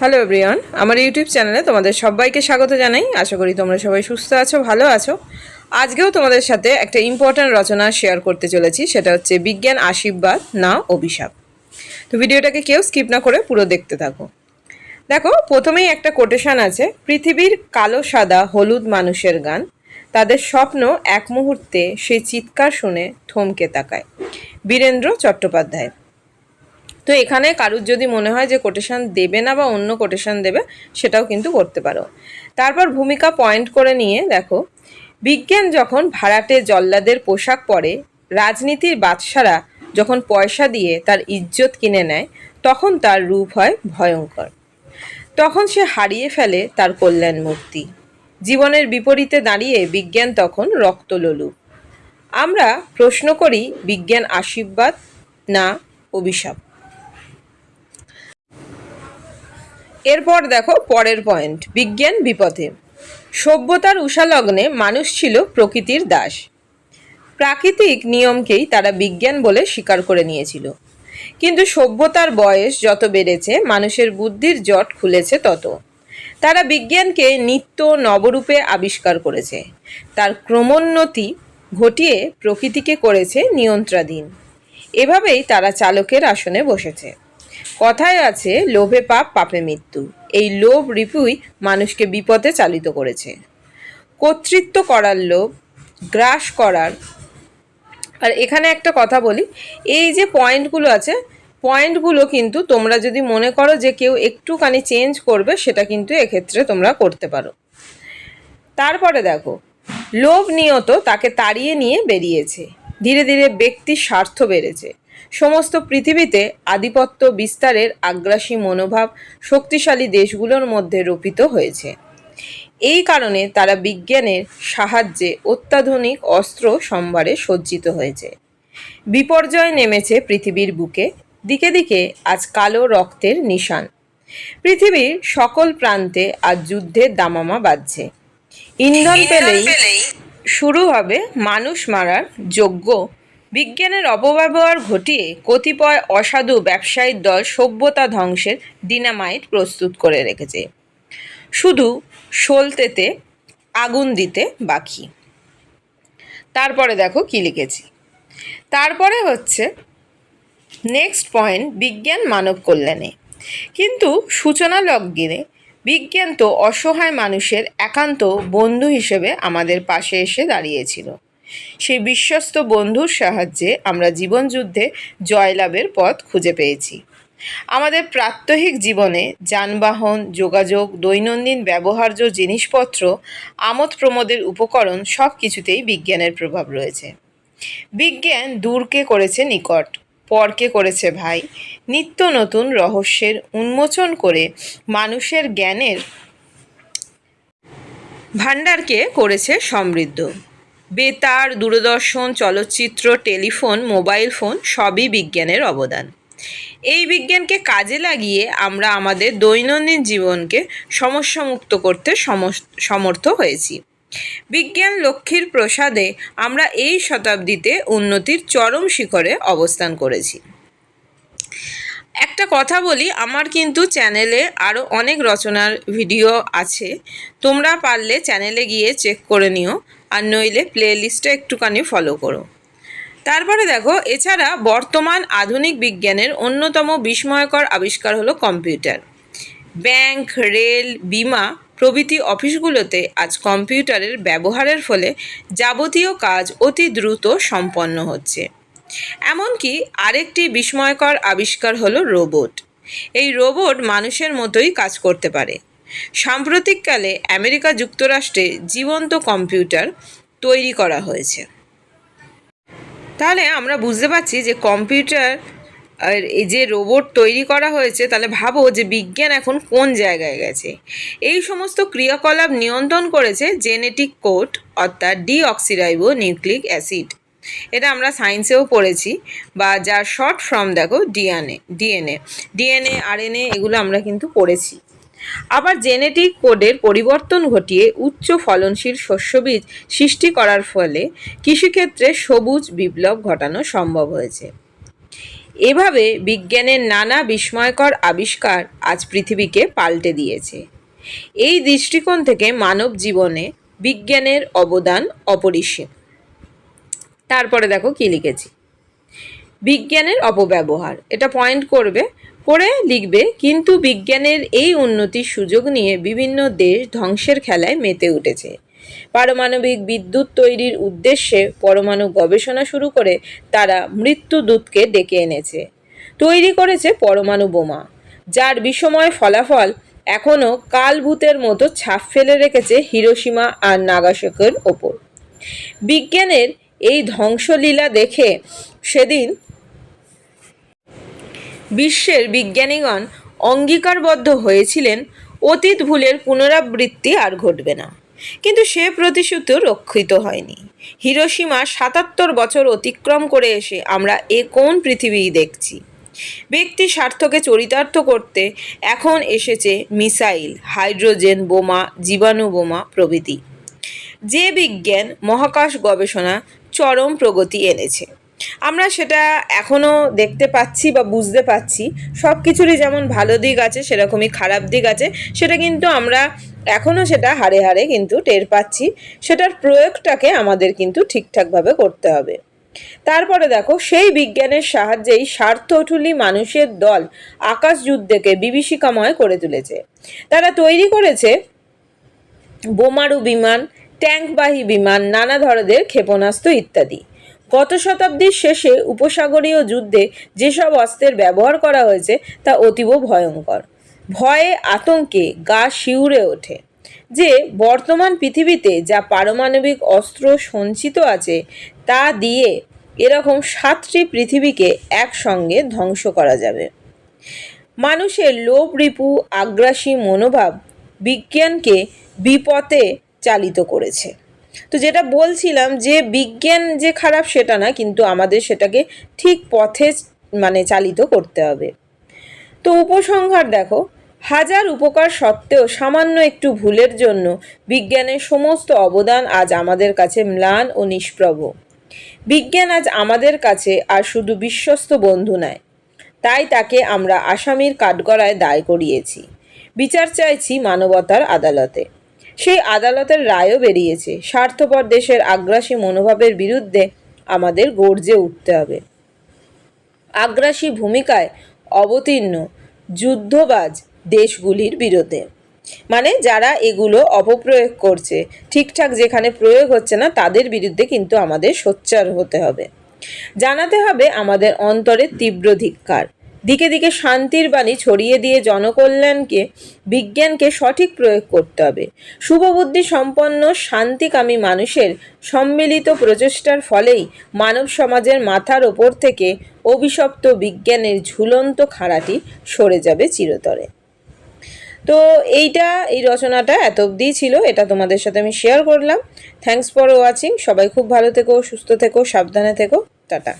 Hello everyone আমার YouTube চ্যানেলে তোমাদের সবাইকে স্বাগত জানাই। আশা করি তোমরা সবাই সুস্থ আছো, ভালো আছো। আজকেও তোমাদের সাথে একটা ইম্পর্ট্যান্ট রচনা শেয়ার করতে চলেছি। সেটা হচ্ছে বিজ্ঞান আশীর্বাদ, না অভিশাপ। তো ভিডিওটাকে কেউ স্কিপ না করে পুরো দেখতে থাকো। দেখো, প্রথমেই একটা কোটেশন আছে, পৃথিবীর কালো, সাদা, হলুদ মানুষের গান, তাদের স্বপ্ন এক মুহূর্তে সেই চিৎকার শুনে থমকে তাকায়। বীরেন্দ্র চট্টোপাধ্যায়। তো এখানে কারুর যদি মনে হয় যে কোটেশন দেবে না বা অন্য কোটেশন দেবে, সেটাও কিন্তু করতে পারো। তারপর ভূমিকা পয়েন্ট করে নিয়ে দেখো, বিজ্ঞান যখন ভাড়াটে জল্লাদের পোশাক পরে, রাজনীতির বাদশারা যখন পয়সা দিয়ে তার ইজ্জত কিনে নেয়, তখন তার রূপ হয় ভয়ঙ্কর। তখন সে হারিয়ে ফেলে তার কল্যাণ মূর্তি জীবনের বিপরীতে দাঁড়িয়ে বিজ্ঞান তখন রক্তলোলুপ আমরা প্রশ্ন করি, বিজ্ঞান আশীর্বাদ না, অভিশাপ? এরপর দেখো পরের পয়েন্ট বিজ্ঞান বিপথে। সভ্যতার উষালগ্নে মানুষ ছিল প্রকৃতির দাস। প্রাকৃতিক নিয়মকেই তারা বিজ্ঞান বলে স্বীকার করে নিয়েছিল। কিন্তু সভ্যতার বয়স যত বেড়েছে, মানুষের বুদ্ধির জট খুলেছে তত। তারা বিজ্ঞানকে নিত্য নবরূপে আবিষ্কার করেছে। তার ক্রমোন্নতি ঘটিয়ে প্রকৃতিকে করেছে নিয়ন্ত্রাধীন। এভাবেই তারা চালকের আসনে বসেছে। কথায় আছে, লোভে পাপ, পাপে মৃত্যু। এই লোভ রিপুই মানুষকে বিপদে চালিত করেছে। কর্তৃত্ব করার লোভ, গ্রাস করার। আর এখানে একটা কথা বলি, এই যে পয়েন্টগুলো আছে, পয়েন্টগুলো কিন্তু তোমরা যদি মনে করো যে কেউ একটুখানি চেঞ্জ করবে, সেটা কিন্তু এক্ষেত্রে তোমরা করতে পারো। তারপরে দেখো, লোভ নিয়ত তাকে তাড়িয়ে নিয়ে বেরিয়েছে। ধীরে ধীরে ব্যক্তির স্বার্থ বেড়েছে। সমস্ত পৃথিবীতে আধিপত্য বিস্তারের আগ্রাসী মনোভাব শক্তিশালী দেশগুলোর মধ্যে রোপিত হয়েছে। এই কারণে তারা বিজ্ঞানের সাহায্যে অত্যাধুনিক অস্ত্র সম্ভারে সজ্জিত হয়েছে। বিপর্যয় নেমেছে পৃথিবীর বুকে। দিকে দিকে আজ কালো রক্তের নিশান। পৃথিবীর সকল প্রান্তে আজ যুদ্ধের দামামা বাজছে। ইন্ধন পেলেই শুরু হবে মানুষ মারার যোগ্য বিজ্ঞানের অপব্যবহার ঘটিয়ে কতিপয় অসাধু ব্যবসায়ীর দল সভ্যতা ধ্বংসের ডিনামাইট প্রস্তুত করে রেখেছে। শুধু সলতেতে আগুন দিতে বাকি। তারপরে দেখো কি লিখেছি। তারপরে হচ্ছে নেক্সট পয়েন্ট, বিজ্ঞান মানব কল্যাণে। কিন্তু সূচনা লগ্নে বিজ্ঞান তো অসহায় মানুষের একান্ত বন্ধু হিসেবে আমাদের পাশে এসে দাঁড়িয়েছিল। সেই বিশ্বস্ত বন্ধুর সাহায্যে আমরা জীবনযুদ্ধে জয়লাভের পথ খুঁজে পেয়েছি। আমাদের প্রাত্যহিক জীবনে যানবাহন, যোগাযোগ, দৈনন্দিন ব্যবহার্য জিনিসপত্র, আমোদ প্রমোদের উপকরণ সব কিছুতেই বিজ্ঞানের প্রভাব রয়েছে। বিজ্ঞান দূরকে করেছে নিকট, পরকে করেছে ভাই। নিত্য নতুন রহস্যের উন্মোচন করে মানুষের জ্ঞানের ভাণ্ডারকে করেছে সমৃদ্ধ। বেতার, দূরদর্শন, চলচ্চিত্র, টেলিফোন, মোবাইল ফোন সবই বিজ্ঞানের অবদান। এই বিজ্ঞানকে কাজে লাগিয়ে আমরা আমাদের দৈনন্দিন জীবনকে সমস্যামুক্ত করতে সমর্থ হয়েছি। বিজ্ঞান লক্ষ্মীর প্রসাদে আমরা এই শতাব্দীতে উন্নতির চরম শিখরে অবস্থান করেছি। একটা কথা বলি, আমার কিন্তু চ্যানেলে আরও অনেক রচনার ভিডিও আছে। তোমরা পারলে চ্যানেলে গিয়ে চেক করে নিও, আর নইলে প্লে লিস্টে একটুখানি ফলো করো। তারপরে দেখো, এছাড়া বর্তমান আধুনিক বিজ্ঞানের অন্যতম বিস্ময়কর আবিষ্কার হলো কম্পিউটার। ব্যাংক, রেল, বিমা প্রভৃতি অফিসগুলোতে আজ কম্পিউটারের ব্যবহারের ফলে যাবতীয় কাজ অতি দ্রুত সম্পন্ন হচ্ছে। এমনকি আরেকটি বিস্ময়কর আবিষ্কার হলো রোবট। এই রোবট মানুষের মতোই কাজ করতে পারে। সাম্প্রতিককালে আমেরিকা যুক্তরাষ্ট্রে জীবন্ত কম্পিউটার তৈরি করা হয়েছে। তাহলে আমরা বুঝতে পারছি যে কম্পিউটার আর এই যে রোবট তৈরি করা হয়েছে, তাহলে ভাবো যে বিজ্ঞান এখন কোন জায়গায় গেছে? এই সমস্ত ক্রিয়াকলাপ নিয়ন্ত্রণ করেছে জেনেটিক কোড, অর্থাৎ ডিঅক্সিরাইবো নিউক্লিক অ্যাসিড। এটা আমরা সায়েন্সেও পড়েছি, বা যার শর্ট ফর্ম দেখো ডিএনএ ডিএনএ ডিএনএ আরএনএ এগুলো আমরা কিন্তু পড়েছি। আবার জেনেটিক কোডের পরিবর্তন ঘটিয়ে উচ্চ ফলনশীল শস্যবীজ সৃষ্টি করার ফলে কৃষিক্ষেত্রে সবুজ বিপ্লব ঘটানো সম্ভব হয়েছে। এভাবে বিজ্ঞানের নানা বিস্ময়কর আবিষ্কার আজ পৃথিবীকে পাল্টে দিয়েছে। এই দৃষ্টিকোণ থেকে মানব জীবনে বিজ্ঞানের অবদান অপরিসীম। তারপরে দেখো কি লিখেছি। বিজ্ঞানের অপব্যবহার, এটা পয়েন্ট করবে করে লিখবে, কিন্তু বিজ্ঞানের এই উন্নতির সুযোগ নিয়ে বিভিন্ন দেশ ধ্বংসের খেলায় মেতে উঠেছে। পারমাণবিক বিদ্যুৎ তৈরির উদ্দেশ্যে পরমাণু গবেষণা শুরু করে তারা মৃত্যুদূতকে ডেকে এনেছে। তৈরি করেছে পরমাণু বোমা, যার বিষময় ফলাফল এখনও কালভূতের মতো ছাপ ফেলে রেখেছে হিরোসীমা আর নাগাসাকির ওপর। বিজ্ঞানের এই ধ্বংসলীলা দেখে সেদিন বিশ্বের বিজ্ঞানীগণ অঙ্গীকারবদ্ধ হয়েছিলেন, অতীত ভুলের পুনরাবৃত্তি আর ঘটবে না। কিন্তু সে প্রতিশ্রুতিও রক্ষিত হয়নি। হিরোসীমা সাতাত্তর বছর অতিক্রম করে এসে আমরা এ কোন পৃথিবী দেখছি? ব্যক্তি স্বার্থকে চরিতার্থ করতে এখন এসেছে মিসাইল, হাইড্রোজেন বোমা, জীবাণু বোমা প্রভৃতি। যে বিজ্ঞান, মহাকাশ গবেষণা চরম প্রগতি এনেছে। আমরা সেটা এখনও দেখতে পাচ্ছি বা বুঝতে পাচ্ছি। সব কিছুরই যেমন ভালো দিক আছে, সেরকমই খারাপ দিক আছে। সেটা কিন্তু আমরা এখনও সেটা হাড়ে হাড়ে কিন্তু টের পাচ্ছি। সেটার প্রয়োগটাকে আমাদের কিন্তু ঠিকঠাকভাবে করতে হবে। তারপরে দেখো, সেই বিজ্ঞানের সাহায্যেই স্বার্থঠুলি মানুষের দল আকাশ যুদ্ধকে বিভীষিকাময় করে তুলেছে। তারা তৈরি করেছে বোমারু বিমান ট্যাঙ্কবাহী বিমান, নানা ধরনের ক্ষেপণাস্ত্র ইত্যাদি। গত শতাব্দীর শেষে উপসাগরীয় যুদ্ধে যেসব অস্ত্রের ব্যবহার করা হয়েছে, তা অতীব ভয়ঙ্কর। ভয়ে আতঙ্কে গা শিউরে ওঠে। যে বর্তমান পৃথিবীতে যা পারমাণবিক অস্ত্র সঞ্চিত আছে, তা দিয়ে এরকম সাতটি পৃথিবীকে একসঙ্গে ধ্বংস করা যাবে। মানুষের লোভ, রিপু, আগ্রাসী মনোভাব বিজ্ঞানকে বিপথে চালিত করেছে। তো যেটা বলছিলাম যে বিজ্ঞান যে খারাপ সেটা না, কিন্তু আমাদের সেটাকে ঠিক পথে মানে চালিত করতে হবে। তো উপসংহার দেখো, হাজার উপকার সত্ত্বেও সামান্য একটু ভুলের জন্য বিজ্ঞানের সমস্ত অবদান আজ আমাদের কাছে ম্লান ও নিষ্প্রভ। বিজ্ঞান আজ আমাদের কাছে আর শুধু বিশ্বস্ত বন্ধু নয়, তাই তাকে আমরা আসামির কাঠগড়ায় দায় করিয়েছি। বিচার চাইছি মানবতার আদালতে। সেই আদালতের রায়ও বেরিয়েছে। স্বার্থপর দেশের আগ্রাসী মনোভাবের বিরুদ্ধে আমাদের গর্জে উঠতে হবে। আগ্রাসী ভূমিকায় অবতীর্ণ, যুদ্ধবাজ দেশগুলির বিরুদ্ধে। মানে যারা এগুলো অপপ্রয়োগ করছে, ঠিকঠাক যেখানে প্রয়োগ হচ্ছে না, তাদের বিরুদ্ধে কিন্তু আমাদের সোচ্চার হতে হবে। জানাতে হবে আমাদের অন্তরের তীব্র ধিক্কার। দিকে দিকে শান্তির বাণী ছড়িয়ে দিয়ে জনকল্যাণকে, বিজ্ঞানকে সঠিক প্রয়োগ করতে হবে। শুভবুদ্ধি সম্পন্ন, শান্তিকামী মানুষের সম্মিলিত প্রচেষ্টার ফলেই মানব সমাজের মাথার ওপর থেকে অভিশপ্ত বিজ্ঞানের ঝুলন্ত খাড়াটি সরে যাবে চিরতরে। তো এইটা, এই রচনাটা এত অবধিই ছিল, এটা তোমাদের সাথে আমি শেয়ার করলাম। থ্যাঙ্কস ফর ওয়াচিং সবাই খুব ভালো থেকো, সুস্থ থেকো, সাবধানে থেকো, টাটা।